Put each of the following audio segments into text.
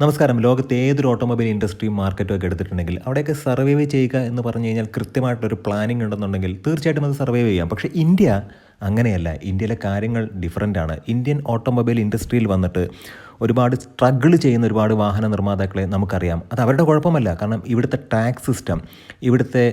നമസ്കാരം. ലോകത്തെ ഏതൊരു ഓട്ടോമൊബൈൽ ഇൻഡസ്ട്രിയും മാർക്കറ്റും ഒക്കെ എടുത്തിട്ടുണ്ടെങ്കിൽ അവിടെയൊക്കെ സർവൈവ് ചെയ്യുക എന്ന് പറഞ്ഞു കഴിഞ്ഞാൽ കൃത്യമായിട്ടൊരു പ്ലാനിങ് ഉണ്ടെന്നുണ്ടെങ്കിൽ തീർച്ചയായിട്ടും അത് സർവൈവ് ചെയ്യാം. പക്ഷേ ഇന്ത്യ അങ്ങനെയല്ല. ഇന്ത്യയിലെ കാര്യങ്ങൾ ഡിഫറന്റ് ആണ്. ഇന്ത്യൻ ഓട്ടോമൊബൈൽ ഇൻഡസ്ട്രിയിൽ വന്നിട്ട് ഒരുപാട് സ്ട്രഗിൾ ചെയ്യുന്ന ഒരുപാട് വാഹന നിർമ്മാതാക്കളെ നമുക്കറിയാം. അത് അവരുടെ കുഴപ്പമല്ല. കാരണം ഇവിടുത്തെ ടാക്സ് സിസ്റ്റം ഇവിടുത്തെ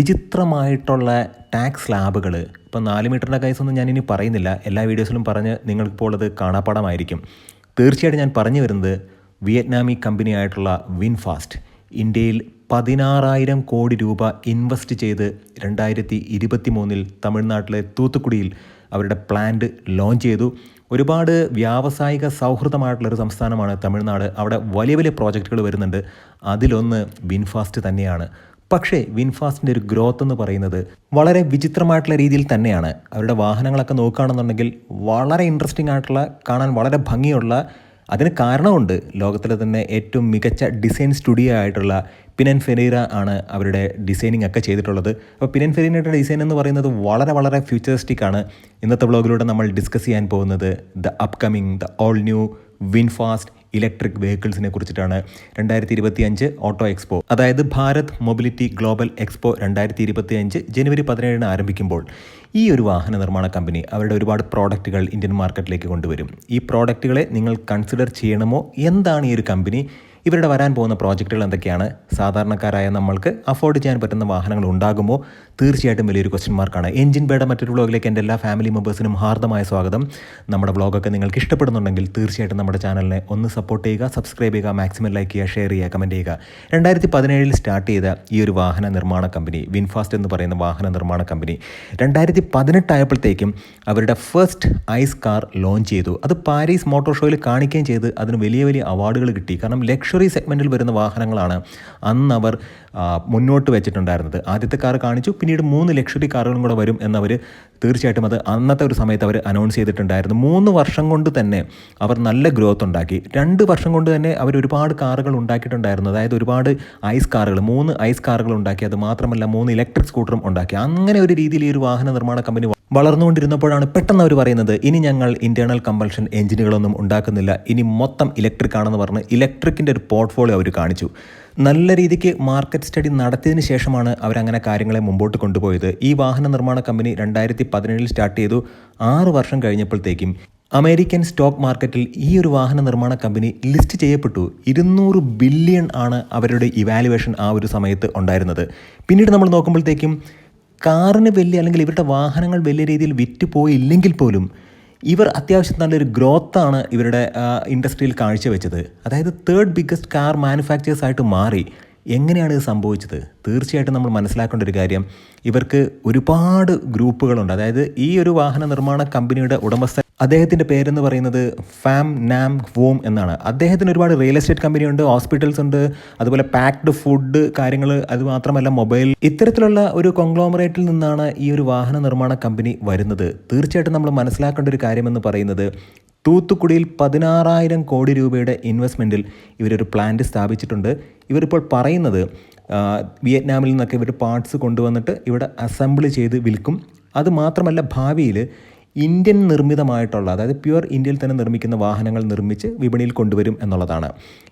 വിചിത്രമായിട്ടുള്ള ടാക്സ് ലാബുകൾ ഇപ്പം നാല് മീറ്ററിന്റെ കേസൊന്നും ഞാനിനി പറയുന്നില്ല. എല്ലാ വീഡിയോസിലും പറഞ്ഞ് നിങ്ങൾക്കിപ്പോൾ അത് കാണാപ്പാടമായിരിക്കും തീർച്ചയായിട്ടും ഞാൻ പറഞ്ഞു വരുന്നത് വിയറ്റ്നാമി കമ്പനിയായിട്ടുള്ള വിൻഫാസ്റ്റ് ഇന്ത്യയിൽ പതിനാറായിരം കോടി രൂപ ഇൻവെസ്റ്റ് ചെയ്ത് രണ്ടായിരത്തി ഇരുപത്തി മൂന്നിൽ തമിഴ്നാട്ടിലെ തൂത്തുക്കുടിയിൽ അവരുടെ പ്ലാന്റ് ലോഞ്ച് ചെയ്തു. ഒരുപാട് വ്യാവസായിക സൗഹൃദമായിട്ടുള്ളൊരു സംസ്ഥാനമാണ് തമിഴ്നാട്. അവിടെ വലിയ വലിയ പ്രോജക്റ്റുകൾ വരുന്നുണ്ട്. അതിലൊന്ന് വിൻഫാസ്റ്റ് തന്നെയാണ്. പക്ഷേ വിൻഫാസ്റ്റിന്റെ ഒരു ഗ്രോത്ത് എന്ന് പറയുന്നത് വളരെ വിചിത്രമായിട്ടുള്ള രീതിയിൽ തന്നെയാണ്. അവരുടെ വാഹനങ്ങളൊക്കെ നോക്കുകയാണെന്നുണ്ടെങ്കിൽ വളരെ ഇൻട്രസ്റ്റിംഗ് ആയിട്ടുള്ള കാണാൻ വളരെ ഭംഗിയുള്ള അതിന് കാരണമുണ്ട്. ലോകത്തിലെ തന്നെ ഏറ്റവും മികച്ച ഡിസൈൻ സ്റ്റുഡിയോ ആയിട്ടുള്ള പിനൻ ഫെരീര ആണ് അവരുടെ ഡിസൈനിങ് ഒക്കെ ചെയ്തിട്ടുള്ളത്. അപ്പോൾ പിനൻ ഫെരീനയുടെ ഡിസൈൻ എന്ന് പറയുന്നത് വളരെ വളരെ ഫ്യൂച്ചറിസ്റ്റിക് ആണ്. ഇന്നത്തെ വ്ളോഗിലൂടെ നമ്മൾ ഡിസ്കസ് ചെയ്യാൻ പോകുന്നത് the upcoming the all new VinFast electric വെഹിക്കിൾസിനെ കുറിച്ചിട്ടാണ് രണ്ടായിരത്തി ഇരുപത്തി അഞ്ച് ഓട്ടോ എക്സ്പോ. അതായത് ഭാരത് മൊബിലിറ്റി ഗ്ലോബൽ എക്സ്പോ രണ്ടായിരത്തി ഇരുപത്തി അഞ്ച് ജനുവരി പതിനേഴിന് ആരംഭിക്കുമ്പോൾ ഈ ഒരു വാഹന നിർമ്മാണ കമ്പനി അവരുടെ ഒരുപാട് പ്രോഡക്റ്റുകൾ ഇന്ത്യൻ മാർക്കറ്റിലേക്ക് കൊണ്ടുവരും. ഈ പ്രോഡക്റ്റുകളെ നിങ്ങൾ കൺസിഡർ ചെയ്യണമോ? എന്താണ് ഈ ഒരു കമ്പനി? ഇവരുടെ വരാൻ പോകുന്ന പ്രോജക്റ്റുകൾ എന്തൊക്കെയാണ്? സാധാരണക്കാരായ നമ്മൾക്ക് അഫോർഡ് ചെയ്യാൻ പറ്റുന്ന വാഹനങ്ങൾ ഉണ്ടാകുമോ? തീർച്ചയായിട്ടും വലിയൊരു ക്വസ്റ്റ്യൻ മാർക്കാണ് എഞ്ചിൻ ബേഡ മറ്റൊരു വ്ളോഗിലേക്ക് എന്റെ എല്ലാ ഫാമിലി മെമ്പേഴ്സിനും ഹാർദമായ സ്വാഗതം. നമ്മുടെ വ്ളോഗൊക്കെ നിങ്ങൾക്ക് ഇഷ്ടപ്പെടുന്നുണ്ടെങ്കിൽ തീർച്ചയായിട്ടും നമ്മുടെ ചാനലിനെ ഒന്ന് സപ്പോർട്ട് ചെയ്യുക സബ്സ്ക്രൈബ് ചെയ്യുക മാക്സിമം ലൈക്ക് ചെയ്യുക ഷെയർ ചെയ്യുക കമന്റ് ചെയ്യുക. രണ്ടായിരത്തി പതിനേഴിൽ സ്റ്റാർട്ട് ചെയ്ത ഈ ഒരു വാഹന നിർമ്മാണ കമ്പനി വിൻഫാസ്റ്റ് എന്ന് പറയുന്ന വാഹന നിർമ്മാണ കമ്പനി രണ്ടായിരത്തി പതിനെട്ടായപ്പോഴത്തേക്കും അവരുടെ ഫസ്റ്റ് ഐസ് കാർ ലോഞ്ച് ചെയ്തു. അത് പാരീസ് മോട്ടോർ ഷോയിൽ കാണിക്കുകയും ചെയ്ത് അതിന് വലിയ വലിയ അവാർഡുകൾ കിട്ടി. കാരണം ലക്ഷറി സെഗ്മെന്റിൽ വരുന്ന വാഹനങ്ങളാണ് അന്ന് അവർ മുന്നോട്ട് വെച്ചിട്ടുണ്ടായിരുന്നത്. ആദ്യത്തെ കാർ കാണിച്ചു പിന്നീട് മൂന്ന് ലക്ഷറി കാറുകളും കൂടെ വരും എന്നവർ തീർച്ചയായിട്ടും അത് അന്നത്തെ ഒരു സമയത്ത് അവർ അനൗൺസ് ചെയ്തിട്ടുണ്ടായിരുന്നു. മൂന്ന് വർഷം കൊണ്ട് തന്നെ അവർ നല്ല ഗ്രോത്ത് ഉണ്ടാക്കി. രണ്ട് വർഷം കൊണ്ട് തന്നെ അവർ ഒരുപാട് കാറുകൾ ഉണ്ടാക്കിയിട്ടുണ്ടായിരുന്നു. അതായത് ഒരുപാട് ഐസ് കാറുകൾ മൂന്ന് ഐസ് കാറുകൾ ഉണ്ടാക്കി. അത് മാത്രമല്ല മൂന്ന് ഇലക്ട്രിക് സ്കൂട്ടറും ഉണ്ടാക്കി. അങ്ങനെ ഒരു രീതിയിൽ ഈ ഒരു വാഹന നിർമ്മാണ കമ്പനി വളർന്നുകൊണ്ടിരുന്നപ്പോഴാണ് പെട്ടെന്ന് അവർ പറയുന്നത് ഇനി ഞങ്ങൾ ഇന്റേർണൽ കമ്പൾഷൻ എഞ്ചിനുകളൊന്നും ഉണ്ടാക്കുന്നില്ല. ഇനി മൊത്തം ഇലക്ട്രിക് ആണെന്ന് പറഞ്ഞ് ഇലക്ട്രിക്കിന്റെ ഒരു പോർട്ട്ഫോളിയോ അവർ കാണിച്ചു. നല്ല രീതിക്ക് മാർക്കറ്റ് സ്റ്റഡി നടത്തിയതിന് ശേഷമാണ് അവരങ്ങനെ കാര്യങ്ങളെ മുമ്പോട്ട് കൊണ്ടുപോയത്. ഈ വാഹന നിർമ്മാണ കമ്പനി രണ്ടായിരത്തി പതിനേഴിൽ സ്റ്റാർട്ട് ചെയ്തു. ആറ് വർഷം കഴിഞ്ഞപ്പോഴത്തേക്കും അമേരിക്കൻ സ്റ്റോക്ക് മാർക്കറ്റിൽ ഈ ഒരു വാഹന നിർമ്മാണ കമ്പനി ലിസ്റ്റ് ചെയ്യപ്പെട്ടു. ഇരുന്നൂറ് ബില്യൺ ആണ് അവരുടെ ഇവാലുവേഷൻ ആ ഒരു സമയത്ത് ഉണ്ടായിരുന്നത്. പിന്നീട് നമ്മൾ നോക്കുമ്പോഴത്തേക്കും കാറിന് വലിയ അല്ലെങ്കിൽ ഇവരുടെ വാഹനങ്ങൾ വലിയ രീതിയിൽ വിറ്റ് പോയില്ലെങ്കിൽ പോലും ഇവർ അത്യാവശ്യം നല്ലൊരു ഗ്രോത്താണ് ഇവരുടെ ഇൻഡസ്ട്രിയിൽ കാഴ്ചവെച്ചത്. അതായത് തേർഡ് ബിഗ്ഗസ്റ്റ് കാർ മാനുഫാക്ചേഴ്സ് ആയിട്ട് മാറി. എങ്ങനെയാണ് ഇത് സംഭവിച്ചത്? തീർച്ചയായിട്ടും നമ്മൾ മനസ്സിലാക്കേണ്ട ഒരു കാര്യം ഇവർക്ക് ഒരുപാട് ഗ്രൂപ്പുകളുണ്ട്. അതായത് ഈ ഒരു വാഹന നിർമ്മാണ കമ്പനിയുടെ ഉടമസ്ഥ അദ്ദേഹത്തിന്റെ പേരെന്ന് പറയുന്നത് ഫാം നാം വോം എന്നാണ്. അദ്ദേഹത്തിന് ഒരുപാട് റിയൽ എസ്റ്റേറ്റ് കമ്പനി ഉണ്ട് ഹോസ്പിറ്റൽസ് ഉണ്ട് അതുപോലെ പാക്ഡ് ഫുഡ് കാര്യങ്ങൾ അത് മാത്രമല്ല മൊബൈൽ ഇത്തരത്തിലുള്ള ഒരു കോൺഗ്ലോമറേറ്റിൽ നിന്നാണ് ഈ ഒരു വാഹന നിർമ്മാണ കമ്പനി വരുന്നത്. തീർച്ചയായിട്ടും നമ്മൾ മനസ്സിലാക്കേണ്ട ഒരു കാര്യമെന്ന് പറയുന്നത് തൂത്തുക്കുടിയിൽ പതിനാറായിരം കോടി രൂപയുടെ ഇൻവെസ്റ്റ്മെന്റിൽ ഇവരൊരു പ്ലാന്റ് സ്ഥാപിച്ചിട്ടുണ്ട്. ഇവരിപ്പോൾ പറയുന്നത് വിയറ്റ്നാമിൽ നിന്നൊക്കെ ഇവർ പാർട്സ് കൊണ്ടുവന്നിട്ട് ഇവിടെ അസംബിൾ ചെയ്ത് വിൽക്കും. അതുമാത്രമല്ല ഭാവിയിൽ ഇന്ത്യൻ നിർമ്മിതമായിട്ടുള്ള അതായത് പ്യുവർ ഇന്ത്യയിൽ തന്നെ നിർമ്മിക്കുന്ന വാഹനങ്ങൾ നിർമ്മിച്ച് വിപണിയിൽ കൊണ്ടുവരും എന്നുള്ളതാണ്.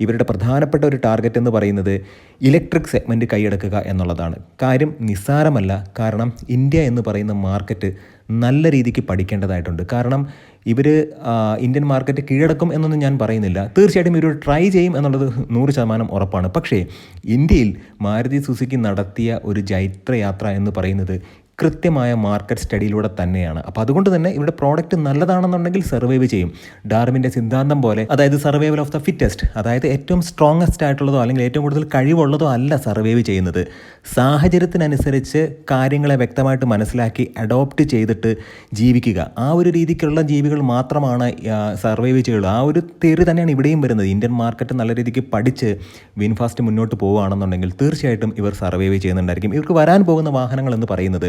ഇവരുടെ പ്രധാനപ്പെട്ട ഒരു ടാർഗറ്റ് എന്ന് പറയുന്നത് ഇലക്ട്രിക് സെഗ്മെന്റ് കൈയടക്കുക എന്നുള്ളതാണ്. കാര്യം നിസ്സാരമല്ല. കാരണം ഇന്ത്യ എന്ന് പറയുന്ന മാർക്കറ്റ് നല്ല രീതിക്ക് പഠിക്കേണ്ടതായിട്ടുണ്ട്. കാരണം ഇവർ ഇന്ത്യൻ മാർക്കറ്റ് കീഴടക്കും എന്നൊന്നും ഞാൻ പറയുന്നില്ല. തീർച്ചയായിട്ടും ഇവർ ട്രൈ ചെയ്യും എന്നുള്ളത് നൂറ് ശതമാനം ഉറപ്പാണ്. പക്ഷേ ഇന്ത്യയിൽ മാരുതി സുസുക്കി നടത്തിയ ഒരു ജൈത്രയാത്ര എന്ന് പറയുന്നത് കൃത്യമായ മാർക്കറ്റ് സ്റ്റഡിയിലൂടെ തന്നെയാണ്. അപ്പോൾ അതുകൊണ്ട് തന്നെ ഇവിടെ പ്രോഡക്റ്റ് നല്ലതാണെന്നുണ്ടെങ്കിൽ സർവൈവ് ചെയ്യും. ഡാർവിന്റെ സിദ്ധാന്തം പോലെ അതായത് സർവൈവൽ ഓഫ് ദ ഫിറ്റസ്റ്റ് അതായത് ഏറ്റവും സ്ട്രോങ്ങസ്റ്റ് ആയിട്ടുള്ളതോ അല്ലെങ്കിൽ ഏറ്റവും കൂടുതൽ കഴിവുള്ളതോ അല്ല സർവൈവ് ചെയ്യുന്നത്. സാഹചര്യത്തിനനുസരിച്ച് കാര്യങ്ങളെ വ്യക്തമായിട്ട് മനസ്സിലാക്കി അഡോപ്റ്റ് ചെയ്തിട്ട് ജീവിക്കുക. ആ ഒരു രീതിക്കുള്ള ജീവികൾ മാത്രമാണ് സർവൈവ് ചെയ്യുള്ളൂ. ആ ഒരു തിയറി തന്നെയാണ് ഇവിടെയും വരുന്നത്. ഇന്ത്യൻ മാർക്കറ്റ് നല്ല രീതിക്ക് പഠിച്ച് വിൻഫാസ്റ്റ് മുന്നോട്ട് പോവുകയാണെന്നുണ്ടെങ്കിൽ തീർച്ചയായിട്ടും ഇവർ സർവൈവ് ചെയ്യുന്നുണ്ടായിരിക്കും. ഇവർക്ക് വരാൻ പോകുന്ന വാഹനങ്ങൾ എന്ന് പറയുന്നത്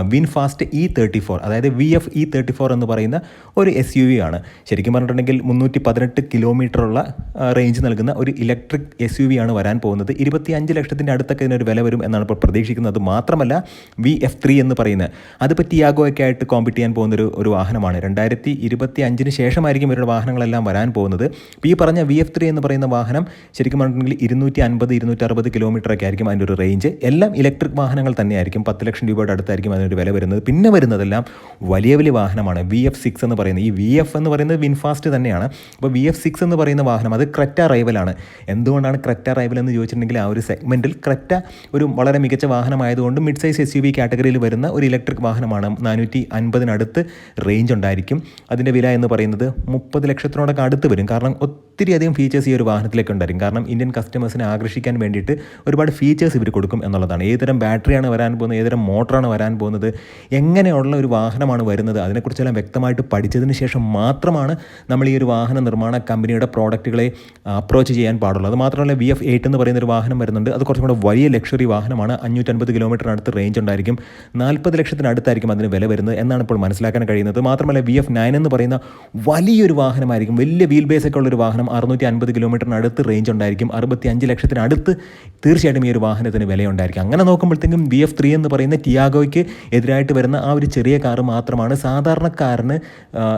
വിൻഫാസ്റ്റ് ഇ തേർട്ടി ഫോർ അതായത് V F E thirty four എന്ന് പറയുന്ന ഒരു എസ് യു വി ആണ്. ശരിക്കും പറഞ്ഞിട്ടുണ്ടെങ്കിൽ മുന്നൂറ്റി പതിനെട്ട് കിലോമീറ്ററുള്ള റേഞ്ച് നൽകുന്ന ഒരു ഇലക്ട്രിക് എസ് യു വി ആണ് വരാൻ പോകുന്നത്. ഇരുപത്തി അഞ്ച് ലക്ഷത്തിന്റെ അടുത്തൊക്കെ ഇതിനൊരു വില വരും എന്നാണ് ഇപ്പോൾ പ്രതീക്ഷിക്കുന്നത്. മാത്രമല്ല വി എഫ് ത്രീ എന്ന് പറയുന്നത്. അതിപ്പോൾ ടിയാഗോ ഒക്കെ ആയിട്ട് കോമ്പറ്റ് ചെയ്യാൻ പോകുന്നൊരു ഒരു വാഹനമാണ്. രണ്ടായിരത്തി ഇരുപത്തി അഞ്ചിന് ശേഷമായിരിക്കും ഇവരുടെ വാഹനങ്ങളെല്ലാം വരാൻ പോകുന്നത്. ഈ പറഞ്ഞ വി എഫ് ത്രീ എന്ന് പറയുന്ന വാഹനം ശരിക്കും പറഞ്ഞിട്ടുണ്ടെങ്കിൽ ഇരുന്നൂറ്റി അൻപത് ഇരുന്നൂറ്റി അറുപത് കിലോമീറ്റർ ഒക്കെ ആയിരിക്കും അതിന്റെ ഒരു റേഞ്ച് എല്ലാം ഇലക്ട്രിക് വാഹനങ്ങൾ തന്നെയായിരിക്കും. പത്ത് ലക്ഷം രൂപയുടെ അടുത്തായിരിക്കും അതിനൊരു വില വരുന്നത്. പിന്നെ വരുന്നതെല്ലാം വലിയ വലിയ വാഹനമാണ്. വി എഫ് സിക്സ് എന്ന് പറയുന്നത് ഈ വി എഫ് എന്ന് പറയുന്നത് വിൻഫാസ്റ്റ് തന്നെയാണ്. അപ്പോൾ വി എഫ് സിക്സ് എന്ന് പറയുന്ന വാഹനം അത് ക്രെറ്റ റൈവലാണ് എന്തുകൊണ്ടാണ് ക്രെറ്റ റൈവൽ എന്ന് ചോദിച്ചിട്ടുണ്ടെങ്കിൽ ആ ഒരു സെഗ്മെന്റിൽ ക്രെറ്റ ഒരു വളരെ മികച്ച വാഹനമായതുകൊണ്ട് mid size S U V കാറ്റഗറിയിൽ വരുന്ന ഒരു ഇലക്ട്രിക് വാഹനമാണ്. നാനൂറ്റി അൻപതിനടുത്ത് റേഞ്ച് ഉണ്ടായിരിക്കും. അതിന്റെ വില എന്ന് പറയുന്നത് മുപ്പത് ലക്ഷത്തിനോടൊക്കെ അടുത്ത് വരും. കാരണം ഒത്തിരി അധികം ഫീച്ചേഴ്സ് ഈ ഒരു വാഹനത്തിലേക്ക് ഉണ്ടായിരിക്കും. കാരണം ഇന്ത്യൻ കസ്റ്റമേഴ്സിനെ ആകർഷിക്കാൻ വേണ്ടിയിട്ട് ഒരുപാട് ഫീച്ചേഴ്സ് ഇവർ കൊടുക്കും എന്നുള്ളതാണ്. ഏതുതരം ബാറ്ററിയാണ് വരാൻ പോകുന്നത് ഏതുതരം മോട്ടറാണ് വരാൻ പോകുന്നത് എങ്ങനെയുള്ള ഒരു വാഹനമാണ് വരുന്നത്? അതിനെക്കുറിച്ചെല്ലാം വ്യക്തമായിട്ട് പഠിച്ചതിന് ശേഷം മാത്രമാണ് നമ്മൾ ഈ ഒരു വാഹന നിർമ്മാണ കമ്പനിയുടെ പ്രോഡക്റ്റുകളെ അപ്രോച്ച് ചെയ്യാൻ പാടുള്ളൂ. അത് മാത്രമല്ല വി എഫ് എയ്റ്റ് എന്ന് പറയുന്ന ഒരു വാഹനം വരുന്നുണ്ട്. അത് കുറച്ചും കൂടെ വലിയ ലക്ഷറി വാഹനമാണ്. അഞ്ഞൂറ്റൻപത് കിലോമീറ്ററിനടുത്ത് റേഞ്ച് ഉണ്ടായിരിക്കും. നാൽപ്പത് ലക്ഷത്തിനടുത്തായിരിക്കും അതിന് വില വരുന്നത് എന്നാണ് ഇപ്പോൾ മനസ്സിലാക്കാൻ കഴിയുന്നത്. മാത്രമല്ല വി എഫ് നയൻ എന്ന് പറയുന്ന വലിയൊരു വാഹനമായിരിക്കും. വലിയ വീൽ ബേസ് ഒക്കെ ഉള്ളൊരു വാഹനം അറുന്നൂറ്റി അൻപത് കിലോമീറ്ററിനടുത്ത് റേഞ്ച് ഉണ്ടായിരിക്കും. അറുപത്തി അഞ്ച് ലക്ഷത്തിനടുത്ത് തീർച്ചയായിട്ടും ഈ ഒരു വാഹനത്തിന് വിലയുണ്ടായിരിക്കും. അങ്ങനെ നോക്കുമ്പോഴത്തേക്കും വി എഫ് ത്രീ എന്ന് പറയുന്ന ടിയാഗോയ്ക്ക് എതിരായിട്ട് വരുന്ന ആ ഒരു ചെറിയ കാറ് മാത്രമാണ് സാധാരണക്കാരന്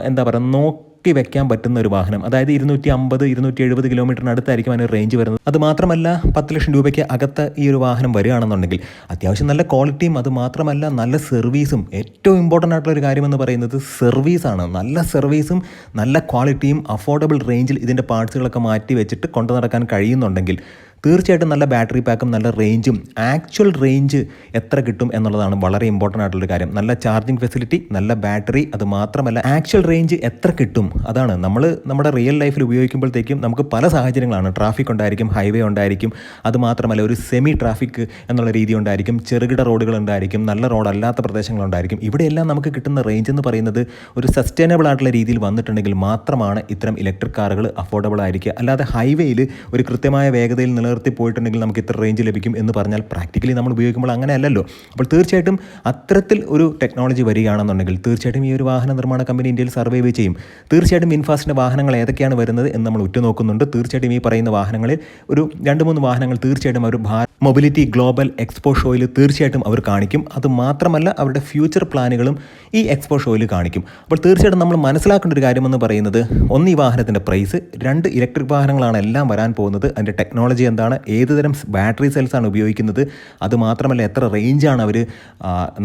എന്താ പറയുക നോക്കി വെക്കാൻ പറ്റുന്ന ഒരു വാഹനം. അതായത് ഇരുന്നൂറ്റി അമ്പത് ഇരുന്നൂറ്റി എഴുപത് കിലോമീറ്ററിന് അടുത്തായിരിക്കും അതിന് റേഞ്ച് വരുന്നത്. അത് മാത്രമല്ല പത്ത് ലക്ഷം രൂപയ്ക്ക് അകത്ത് ഈ ഒരു വാഹനം വരികയാണെന്നുണ്ടെങ്കിൽ അത്യാവശ്യം നല്ല ക്വാളിറ്റിയും അത് മാത്രമല്ല നല്ല സർവീസും ഏറ്റവും ഇമ്പോർട്ടന്റ് ആയിട്ടുള്ള ഒരു കാര്യമെന്ന് പറയുന്നത് സർവീസാണ് നല്ല സർവീസും നല്ല ക്വാളിറ്റിയും അഫോർഡബിൾ റേഞ്ചിൽ ഇതിന്റെ പാർട്സുകളൊക്കെ മാറ്റി വെച്ചിട്ട് കൊണ്ടു നടക്കാൻ കഴിയുന്നുണ്ടെങ്കിൽ തീർച്ചയായിട്ടും നല്ല ബാറ്ററി പാക്കും നല്ല റേഞ്ചും ആക്ച്വൽ റേഞ്ച് എത്ര കിട്ടും എന്നുള്ളതാണ് വളരെ ഇമ്പോർട്ടന്റ് ആയിട്ടുള്ളൊരു കാര്യം. നല്ല ചാർജിങ് ഫെസിലിറ്റി നല്ല ബാറ്ററി അത് മാത്രമല്ല ആക്ച്വൽ റേഞ്ച് എത്ര കിട്ടും അതാണ് നമ്മൾ നമ്മുടെ റിയൽ ലൈഫിൽ ഉപയോഗിക്കുമ്പോഴത്തേക്കും നമുക്ക് പല സാഹചര്യങ്ങളാണ്. ട്രാഫിക് ഉണ്ടായിരിക്കും ഹൈവേ ഉണ്ടായിരിക്കും അത് മാത്രമല്ല ഒരു സെമി ട്രാഫിക് എന്നുള്ള രീതി ഉണ്ടായിരിക്കും ചെറുകിട റോഡുകൾ ഉണ്ടായിരിക്കും നല്ല റോഡ് അല്ലാത്ത പ്രദേശങ്ങളുണ്ടായിരിക്കും ഇവിടെയെല്ലാം നമുക്ക് കിട്ടുന്ന റേഞ്ച് എന്ന് പറയുന്നത് ഒരു സസ്റ്റൈനബിൾ ആയിട്ടുള്ള രീതിയിൽ വന്നിട്ടുണ്ടെങ്കിൽ മാത്രമാണ് ഇത്തരം ഇലക്ട്രിക് കാറുകൾ അഫോർഡബിൾ ആയിരിക്കുക. അല്ലാതെ ഹൈവേയിൽ ഒരു കൃത്യമായ വേഗതയിൽ നിലനിർത്തി പോയിട്ടുണ്ടെങ്കിൽ നമുക്ക് ഇത്ര റേഞ്ച് ലഭിക്കും എന്ന് പറഞ്ഞാൽ പ്രാക്ടിക്കലി നമ്മൾ ഉപയോഗിക്കുമ്പോൾ അങ്ങനെ അല്ലല്ലോ അപ്പോൾ തീർച്ചയായിട്ടും അത്തരത്തിൽ ഒരു ടെക്നോളജി വരികയാണെന്നുണ്ടെങ്കിൽ തീർച്ചയായിട്ടും ഈ ഒരു വാഹന നിർമ്മാണ കമ്പനി ഇന്ത്യയിൽ സർവൈവ് ചെയ്യും. തീർച്ചയായിട്ടും ഇൻഫാസ്റ്റിന്റെ വാഹനങ്ങൾ ഏതൊക്കെയാണ് വരുന്നത് എന്ന് നമ്മൾ ഉറ്റുനോക്കുന്നുണ്ട്. തീർച്ചയായിട്ടും ഈ പറയുന്ന വാഹനങ്ങളിൽ ഒരു രണ്ട് മൂന്ന് വാഹനങ്ങൾ തീർച്ചയായിട്ടും അവർ ഭാരത് മൊബിലിറ്റി ഗ്ലോബൽ എക്സ്പോ ഷോയിൽ തീർച്ചയായിട്ടും അവർ കാണിക്കും. അത് മാത്രമല്ല അവരുടെ ഫ്യൂച്ചർ പ്ലാനുകളും ഈ എക്സ്പോ ഷോയിൽ കാണിക്കും. അപ്പോൾ തീർച്ചയായിട്ടും നമ്മൾ മനസ്സിലാക്കേണ്ട ഒരു കാര്യമെന്ന് പറയുന്നത് ഒന്ന് ഈ വാഹനത്തിന്റെ പ്രൈസ് രണ്ട് ഇലക്ട്രിക് വാഹനങ്ങളാണ് എല്ലാം വരാൻ പോകുന്നത്. അതിന്റെ ടെക്നോളജി എന്താണ് ഏത് തരം ബാറ്ററി സെൽസാണ് ഉപയോഗിക്കുന്നത് അത് മാത്രമല്ല എത്ര റേഞ്ചാണ് അവർ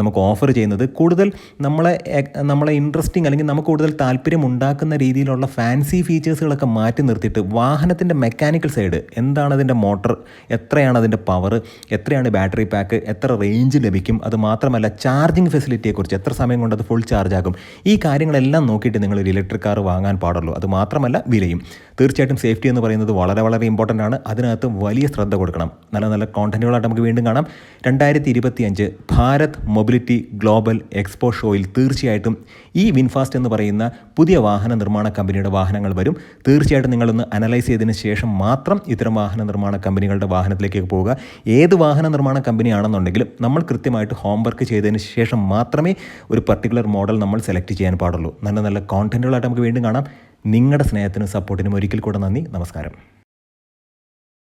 നമുക്ക് ഓഫർ ചെയ്യുന്നത്. കൂടുതൽ നമ്മളെ നമ്മളെ ഇൻട്രസ്റ്റിംഗ് അല്ലെങ്കിൽ നമുക്ക് കൂടുതൽ താല്പര്യം ഉണ്ടാക്കുന്ന രീതിയിലുള്ള ഫാൻസി ഫീച്ചേഴ്സുകളൊക്കെ മാറ്റി നിർത്തിയിട്ട് വാഹനത്തിന്റെ മെക്കാനിക്കൽ സൈഡ് എന്താണ് അതിന്റെ മോട്ടർ എത്രയാണ് അതിന്റെ പവർ എത്രയാണ് ബാറ്ററി പാക്ക് എത്ര റേഞ്ച് ലഭിക്കും അത് മാത്രമല്ല ചാർജിങ് ഫെസിലിറ്റിയെക്കുറിച്ച് എത്ര സമയം കൊണ്ട് അത് ഫുൾ ചാർജ് ആകും ഈ കാര്യങ്ങളെല്ലാം നോക്കിയിട്ട് നിങ്ങൾ ഒരു ഇലക്ട്രിക് കാർ വാങ്ങാൻ പാടുള്ളൂ. അത് മാത്രമല്ല വിലയും. തീർച്ചയായിട്ടും സേഫ്റ്റി എന്ന് പറയുന്നത് വളരെ വളരെ ഇമ്പോർട്ടന്റ് ആണ്. അതിനകത്ത് വലിയ ശ്രദ്ധ കൊടുക്കണം. നല്ല നല്ല കോണ്ടന്റുകളായിട്ട് നമുക്ക് വീണ്ടും കാണാം. രണ്ടായിരത്തി ഇരുപത്തി അഞ്ച് ഭാരത് മൊബിലിറ്റി ഗ്ലോബൽ എക്സ്പോ ഷോയിൽ തീർച്ചയായിട്ടും ഈ വിൻഫാസ്റ്റ് എന്ന് പറയുന്ന പുതിയ വാഹന നിർമ്മാണ കമ്പനിയുടെ വാഹനങ്ങൾ വരും. തീർച്ചയായിട്ടും നിങ്ങളൊന്ന് അനലൈസ് ചെയ്തതിന് ശേഷം മാത്രം ഇത്തരം വാഹന നിർമ്മാണ കമ്പനികളുടെ വാഹനത്തിലേക്ക് പോവുക. ഏത് വാഹന നിർമ്മാണ കമ്പനിയാണെന്നുണ്ടെങ്കിലും നമ്മൾ കൃത്യമായിട്ട് ഹോംവർക്ക് ചെയ്തതിന് ശേഷം മാത്രമേ ഒരു പർട്ടിക്കുലർ മോഡൽ നമ്മൾ സെലക്ട് ചെയ്യാൻ പാടുള്ളൂ. നല്ല നല്ല കോണ്ടന്റുകളായിട്ട് നമുക്ക് വീണ്ടും കാണാം. നിങ്ങളുടെ സ്നേഹത്തിനും സപ്പോർട്ടിനും ഒരിക്കൽ കൂടെ നന്ദി. നമസ്കാരം.